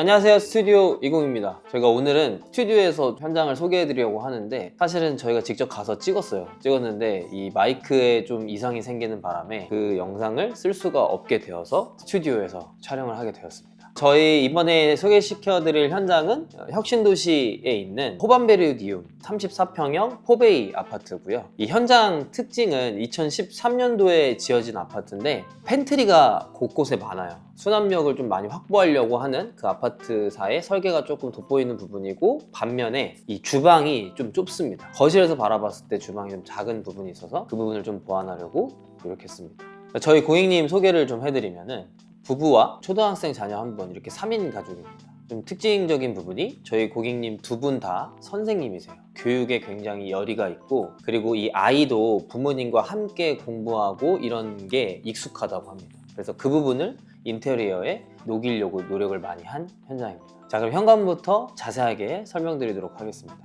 안녕하세요 스튜디오 20입니다. 저희가 오늘은 스튜디오에서 현장을 소개해 드리려고 하는데 사실은 저희가 직접 가서 찍었어요. 찍었는데 이 마이크에 좀 이상이 생기는 바람에 그 영상을 쓸 수가 없게 되어서 스튜디오에서 촬영을 하게 되었습니다 저희 이번에 소개시켜 드릴 현장은 혁신도시에 있는 호반베르디움 34평형 포베이 아파트고요 이 현장 특징은 2013년도에 지어진 아파트인데 팬트리가 곳곳에 많아요 수납력을 좀 많이 확보하려고 하는 그 아파트사의 설계가 조금 돋보이는 부분이고 반면에 이 주방이 좀 좁습니다. 거실에서 바라봤을 때 주방이 좀 작은 부분이 있어서 그 부분을 좀 보완하려고 노력했습니다. 저희 고객님 소개를 좀 해드리면은 부부와 초등학생 자녀 한 분 이렇게 3인 가족입니다. 좀 특징적인 부분이 저희 고객님 두 분 다 선생님이세요. 교육에 굉장히 열의가 있고 그리고 이 아이도 부모님과 함께 공부하고 이런 게 익숙하다고 합니다. 그래서 그 부분을 인테리어에 녹이려고 노력을 많이 한 현장입니다. 자, 그럼 현관부터 자세하게 설명드리도록 하겠습니다.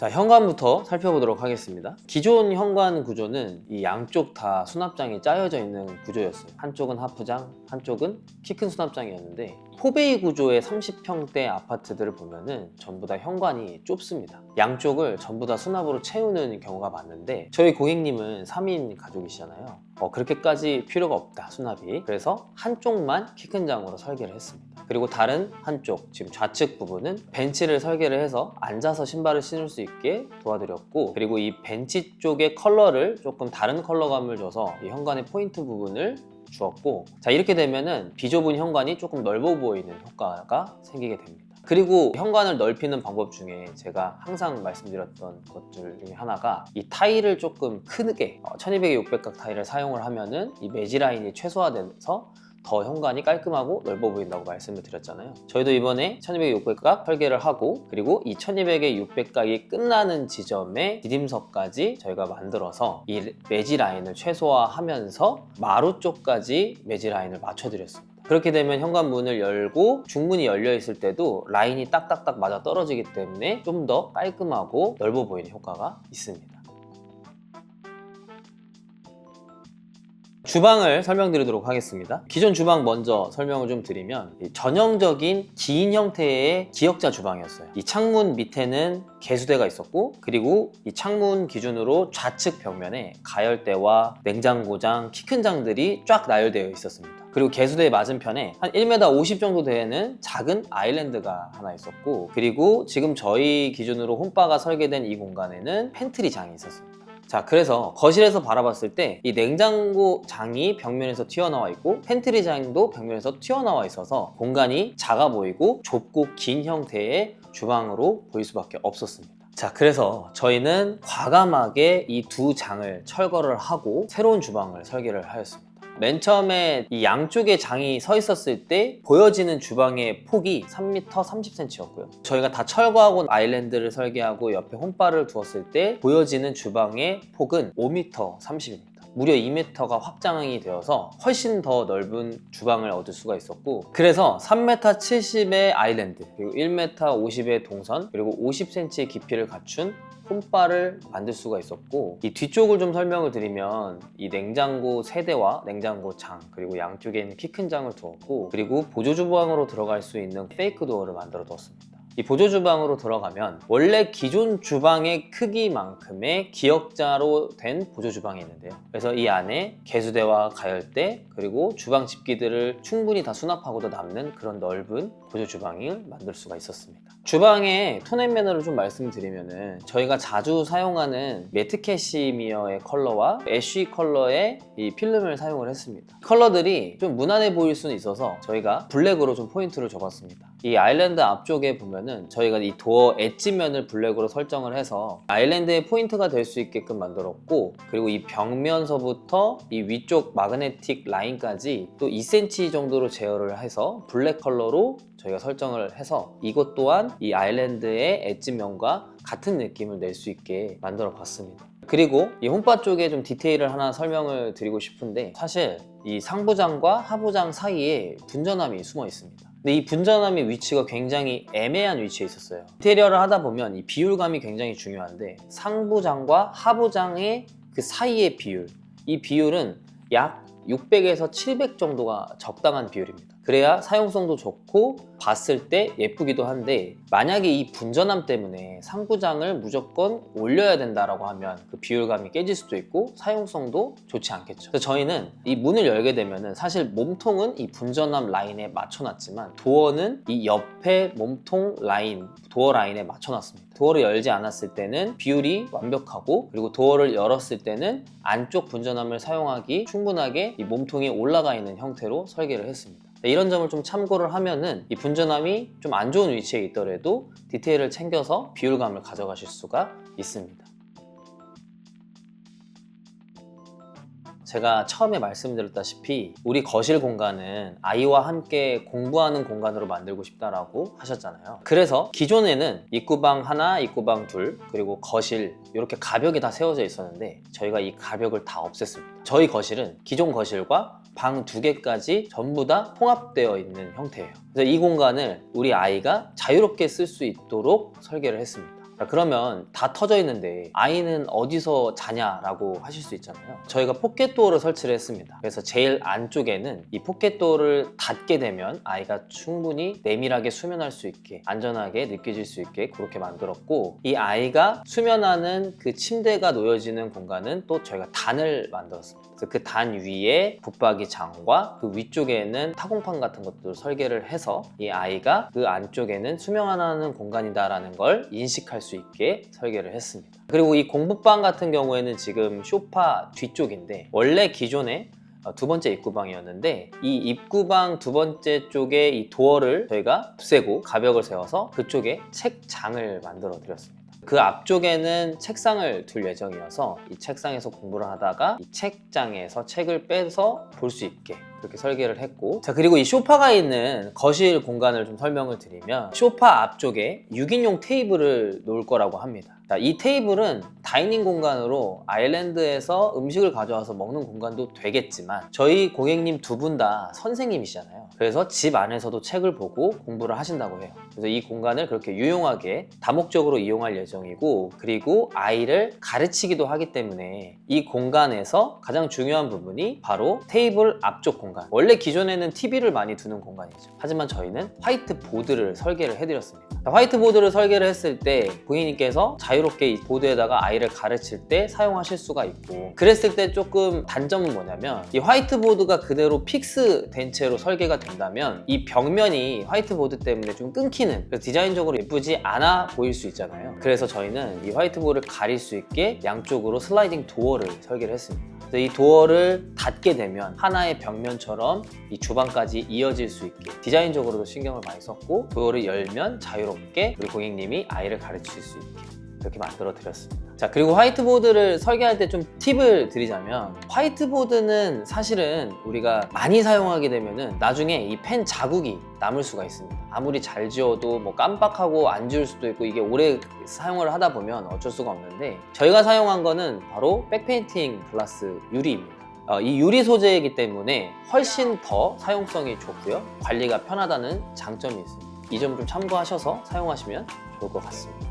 자, 현관부터 살펴보도록 하겠습니다. 기존 현관 구조는 이 양쪽 다 수납장이 짜여져 있는 구조였어요. 한쪽은 하프장, 한쪽은 키 큰 수납장이었는데 포베이 구조의 30평대 아파트들을 보면은 전부 다 현관이 좁습니다. 양쪽을 전부 다 수납으로 채우는 경우가 많은데 저희 고객님은 3인 가족이시잖아요. 어, 그렇게까지 필요가 없다 수납이. 그래서 한쪽만 키 큰 장으로 설계를 했습니다. 그리고 다른 한쪽 지금 좌측 부분은 벤치를 설계를 해서 앉아서 신발을 신을 수 있게 도와드렸고 그리고 이 벤치 쪽의 컬러를 조금 다른 컬러감을 줘서 이 현관의 포인트 부분을 주었고 자 이렇게 되면은 비좁은 현관이 조금 넓어 보이는 효과가 생기게 됩니다. 그리고 현관을 넓히는 방법 중에 제가 항상 말씀드렸던 것들 중에 하나가 이 타일을 조금 크게 1200에 600각 타일을 사용을 하면은 이 매지 라인이 최소화돼서 더 현관이 깔끔하고 넓어 보인다고 말씀을 드렸잖아요. 저희도 이번에 1200에 600각 설계를 하고 그리고 이 1200에 600각이 끝나는 지점에 디딤석까지 저희가 만들어서 이 매지 라인을 최소화하면서 마루 쪽까지 매지 라인을 맞춰드렸습니다. 그렇게 되면 현관문을 열고 중문이 열려 있을 때도 라인이 딱딱딱 맞아 떨어지기 때문에 좀 더 깔끔하고 넓어 보이는 효과가 있습니다. 주방을 설명드리도록 하겠습니다. 기존 주방 먼저 설명을 좀 드리면 이 전형적인 긴 형태의 기역자 주방이었어요. 이 창문 밑에는 개수대가 있었고 그리고 이 창문 기준으로 좌측 벽면에 가열대와 냉장고장, 키 큰 장들이 쫙 나열되어 있었습니다. 그리고 개수대 맞은편에 한 1m 50 정도 되는 작은 아일랜드가 하나 있었고 그리고 지금 저희 기준으로 홈바가 설계된 이 공간에는 팬트리 장이 있었습니다. 자, 그래서 거실에서 바라봤을 때 이 냉장고 장이 벽면에서 튀어나와 있고 팬트리 장도 벽면에서 튀어나와 있어서 공간이 작아 보이고 좁고 긴 형태의 주방으로 보일 수밖에 없었습니다. 자, 그래서 저희는 과감하게 이 두 장을 철거를 하고 새로운 주방을 설계를 하였습니다. 맨 처음에 이 양쪽에 장이 서 있었을 때 보여지는 주방의 폭이 3m 30cm였고요. 저희가 다 철거하고 아일랜드를 설계하고 옆에 홈바를 두었을 때 보여지는 주방의 폭은 5m 30입니다. 무려 2m가 확장이 되어서 훨씬 더 넓은 주방을 얻을 수가 있었고 그래서 3m 70의 아일랜드 그리고 1m 50의 동선 그리고 50cm의 깊이를 갖춘 홈바를 만들 수가 있었고 이 뒤쪽을 좀 설명을 드리면 이 냉장고 세대와 냉장고 장 그리고 양쪽에 있는 키 큰 장을 두었고 그리고 보조 주방으로 들어갈 수 있는 페이크 도어를 만들어 두었습니다. 이 보조 주방으로 들어가면 원래 기존 주방의 크기만큼의 기역자로 된 보조 주방이 있는데요. 그래서 이 안에 개수대와 가열대 그리고 주방 집기들을 충분히 다 수납하고도 남는 그런 넓은 보조 주방을 만들 수가 있었습니다. 주방의 톤앤 매너를 좀 말씀드리면은 저희가 자주 사용하는 매트 캐시미어의 컬러와 애쉬 컬러의 이 필름을 사용을 했습니다. 컬러들이 좀 무난해 보일 수는 있어서 저희가 블랙으로 좀 포인트를 줘봤습니다. 이 아일랜드 앞쪽에 보면은 저희가 이 도어 엣지면을 블랙으로 설정을 해서 아일랜드의 포인트가 될 수 있게끔 만들었고 그리고 이 벽면서부터 이 위쪽 마그네틱 라인까지 또 2cm 정도로 제어를 해서 블랙 컬러로 저희가 설정을 해서 이것 또한 이 아일랜드의 엣지면과 같은 느낌을 낼 수 있게 만들어 봤습니다. 그리고 이 홈바 쪽에 좀 디테일을 하나 설명을 드리고 싶은데 사실 이 상부장과 하부장 사이에 분전함이 숨어 있습니다. 근데 이 분전함의 위치가 굉장히 애매한 위치에 있었어요. 인테리어를 하다 보면 이 비율감이 굉장히 중요한데 상부장과 하부장의 그 사이의 비율, 이 비율은 약 600에서 700 정도가 적당한 비율입니다. 그래야 사용성도 좋고 봤을 때 예쁘기도 한데 만약에 이 분전함 때문에 상부장을 무조건 올려야 된다라고 하면 그 비율감이 깨질 수도 있고 사용성도 좋지 않겠죠. 그래서 저희는 이 문을 열게 되면은 사실 몸통은 이 분전함 라인에 맞춰놨지만 도어는 이 옆에 몸통 라인, 도어 라인에 맞춰놨습니다. 도어를 열지 않았을 때는 비율이 완벽하고 그리고 도어를 열었을 때는 안쪽 분전함을 사용하기 충분하게 이 몸통이 올라가 있는 형태로 설계를 했습니다. 네, 이런 점을 좀 참고를 하면은 이 분전함이 좀 안 좋은 위치에 있더라도 디테일을 챙겨서 비율감을 가져가실 수가 있습니다. 제가 처음에 말씀드렸다시피 우리 거실 공간은 아이와 함께 공부하는 공간으로 만들고 싶다라고 하셨잖아요. 그래서 기존에는 입구방 하나, 입구방 둘, 그리고 거실 이렇게 가벽이 다 세워져 있었는데 저희가 이 가벽을 다 없앴습니다. 저희 거실은 기존 거실과 방 두 개까지 전부 다 통합되어 있는 형태예요. 그래서 이 공간을 우리 아이가 자유롭게 쓸 수 있도록 설계를 했습니다. 자, 그러면 다 터져 있는데 아이는 어디서 자냐라고 하실 수 있잖아요. 저희가 포켓도어를 설치를 했습니다. 그래서 제일 안쪽에는 이 포켓도어를 닫게 되면 아이가 충분히 내밀하게 수면할 수 있게 안전하게 느껴질 수 있게 그렇게 만들었고 이 아이가 수면하는 그 침대가 놓여지는 공간은 또 저희가 단을 만들었습니다. 그래서 그단 위에 붙박이 장과 그 위쪽에는 타공판 같은 것들을 설계를 해서 이 아이가 그 안쪽에는 수면하는 공간이다라는 걸 인식할 수 있게 설계를 했습니다. 그리고 이 공부방 같은 경우에는 지금 쇼파 뒤쪽인데 원래 기존에 어, 두 번째 입구방이었는데 이 입구방 두 번째 쪽에 이 도어를 저희가 없애고 가벽을 세워서 그쪽에 책장을 만들어 드렸습니다. 그 앞쪽에는 책상을 둘 예정이어서 이 책상에서 공부를 하다가 이 책장에서 책을 빼서 볼 수 있게 그렇게 설계를 했고 자 그리고 이 소파가 있는 거실 공간을 좀 설명을 드리면 소파 앞쪽에 6인용 테이블을 놓을 거라고 합니다. 자, 이 테이블은 다이닝 공간으로 아일랜드에서 음식을 가져와서 먹는 공간도 되겠지만 저희 고객님 두 분 다 선생님이시잖아요 그래서 집 안에서도 책을 보고 공부를 하신다고 해요. 그래서 이 공간을 그렇게 유용하게 다목적으로 이용할 예정이고 그리고 아이를 가르치기도 하기 때문에 이 공간에서 가장 중요한 부분이 바로 테이블 앞쪽 공간. 원래 기존에는 TV를 많이 두는 공간이죠. 하지만 저희는 화이트 보드를 설계를 해드렸습니다. 자, 화이트 보드를 설계를 했을 때 고객님께서 자유롭게 이 보드에다가 아이를 가르칠 때 사용하실 수가 있고 그랬을 때 조금 단점은 뭐냐면 이 화이트 보드가 그대로 픽스 된 채로 설계가 된다면 이 벽면이 화이트 보드 때문에 좀 끊기는 그래서 디자인적으로 예쁘지 않아 보일 수 있잖아요 그래서 저희는 이 화이트 보드를 가릴 수 있게 양쪽으로 슬라이딩 도어를 설계를 했습니다 이 도어를 닫게 되면 하나의 벽면처럼 이 주방까지 이어질 수 있게 디자인적으로도 신경을 많이 썼고 도어를 열면 자유롭게 우리 고객님이 아이를 가르칠 수 있게 이렇게 만들어 드렸습니다. 자 그리고 화이트보드를 설계할 때 좀 팁을 드리자면 화이트보드는 사실은 우리가 많이 사용하게 되면은 나중에 이 펜 자국이 남을 수가 있습니다. 아무리 잘 지워도 뭐 깜빡하고 안 지울 수도 있고 이게 오래 사용을 하다 보면 어쩔 수가 없는데 저희가 사용한 거는 바로 백페인팅 글라스 유리입니다. 어, 이 유리 소재이기 때문에 훨씬 더 사용성이 좋고요. 관리가 편하다는 장점이 있습니다. 이 점 좀 참고하셔서 사용하시면 좋을 것 같습니다.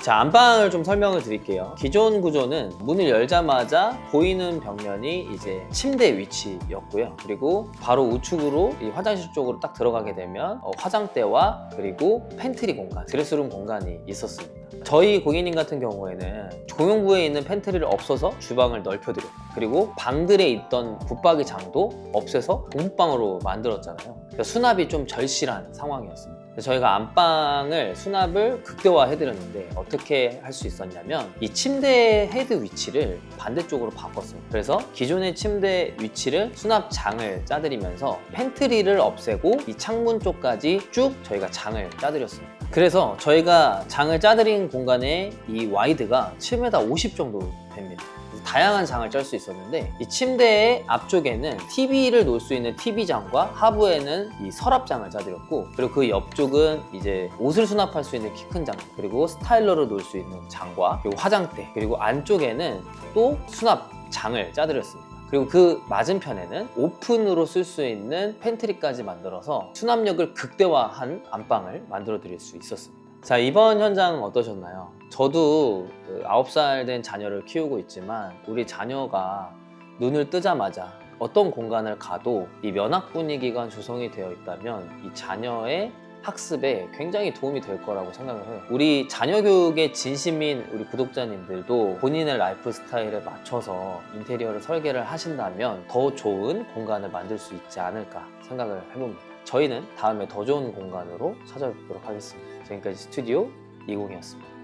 자, 안방을 좀 설명을 드릴게요. 기존 구조는 문을 열자마자 보이는 벽면이 이제 침대 위치였고요. 그리고 바로 우측으로 이 화장실 쪽으로 딱 들어가게 되면 어, 화장대와 그리고 팬트리 공간, 드레스룸 공간이 있었습니다. 저희 고객님 같은 경우에는 공용부에 있는 팬트리를 없어서 주방을 넓혀드렸고 그리고 방들에 있던 붙박이 장도 없애서 공부방으로 만들었잖아요. 그러니까 수납이 좀 절실한 상황이었습니다. 저희가 안방을 수납을 극대화해드렸는데 어떻게 할 수 있었냐면 이 침대 헤드 위치를 반대쪽으로 바꿨습니다. 그래서 기존의 침대 위치를 수납장을 짜드리면서 팬트리를 없애고 이 창문 쪽까지 쭉 저희가 장을 짜드렸습니다. 그래서 저희가 장을 짜드린 공간의 이 와이드가 7m 50 정도 됩니다. 다양한 장을 짤 수 있었는데 이 침대의 앞쪽에는 TV를 놓을 수 있는 TV장과 하부에는 이 서랍장을 짜드렸고 그리고 그 옆쪽은 이제 옷을 수납할 수 있는 키 큰 장 그리고 스타일러를 놓을 수 있는 장과 그리고 화장대 그리고 안쪽에는 또 수납 장을 짜드렸습니다. 그리고 그 맞은편에는 오픈으로 쓸 수 있는 팬트리까지 만들어서 수납력을 극대화한 안방을 만들어 드릴 수 있었습니다. 자, 이번 현장은 어떠셨나요? 저도 그 9살 된 자녀를 키우고 있지만 우리 자녀가 눈을 뜨자마자 어떤 공간을 가도 이 면학 분위기가 조성이 되어 있다면 이 자녀의 학습에 굉장히 도움이 될 거라고 생각을 해요. 우리 자녀 교육에 진심인 우리 구독자님들도 본인의 라이프 스타일에 맞춰서 인테리어를 설계를 하신다면 더 좋은 공간을 만들 수 있지 않을까 생각을 해봅니다. 저희는 다음에 더 좋은 공간으로 찾아뵙도록 하겠습니다. 지금까지 스튜디오 20이었습니다.